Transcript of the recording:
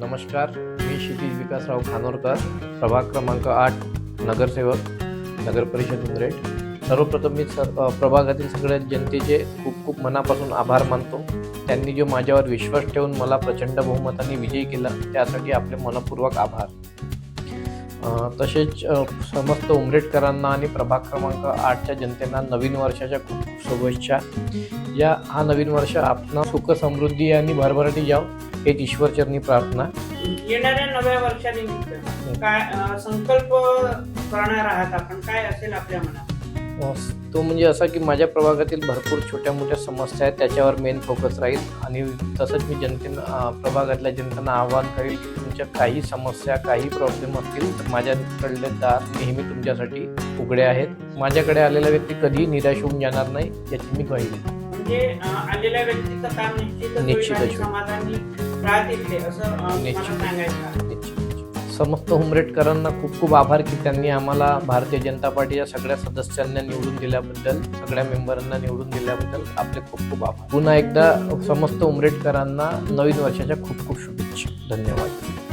नमस्कार मी क्षितिज विकासराव खानोरकर प्रभाग क्रमांक आठ नगरसेवक नगर परिषद उमरेट सर्वप्रथम मी सर प्रभागातील सगळ्या जनतेचे खूप खूप मनापासून आभार मानतो. त्यांनी जो माझ्यावर विश्वास ठेवून मला प्रचंड बहुमताने विजयी केला त्यासाठी आपले मनपूर्वक आभार. तसेच समस्त उमरेटकरांना आणि प्रभाग क्रमांक आठच्या जनतेला नवीन वर्षाच्या खूप खूप शुभेच्छा. या हा नवीन वर्ष आपण सुख समृद्धी आणि भरभराटी जाव हेच ईश्वरचरणी प्रार्थना. येणाऱ्या नव्या वर्षानिमित्त काय संकल्प करणार आहात आपण? काय असेल आपल्या मनात? तो म्हणजे असा की माझ्या प्रभागातील भरपूर छोट्या मोठ्या समस्या आहेत त्याच्यावर मेन फोकस राहील. आणि तसंच मी जनतेनं प्रभागातल्या जनतेनं आवाहन करेल की तुमच्या काही समस्या काही प्रॉब्लेम असतील तर माझ्याकडले दार नेहमी तुमच्यासाठी उघडे आहेत. माझ्याकडे आलेला व्यक्ती कधीही निराश होऊन जाणार नाही याची मी ग्वाही म्हणजे आलेल्या व्यक्तीचं काम निश्चित. समस्त उमरेटकरांना खूप खूप आभार की त्यांनी आम्हाला भारतीय जनता पार्टीच्या सगळ्या सदस्यांना निवडून दिल्याबद्दल सगळ्या मेंबरांना निवडून दिल्याबद्दल आपले खूप खूप आभार. पुन्हा एकदा समस्त उमरेटकरांना नवीन वर्षाच्या खूप खूप शुभेच्छा. धन्यवाद.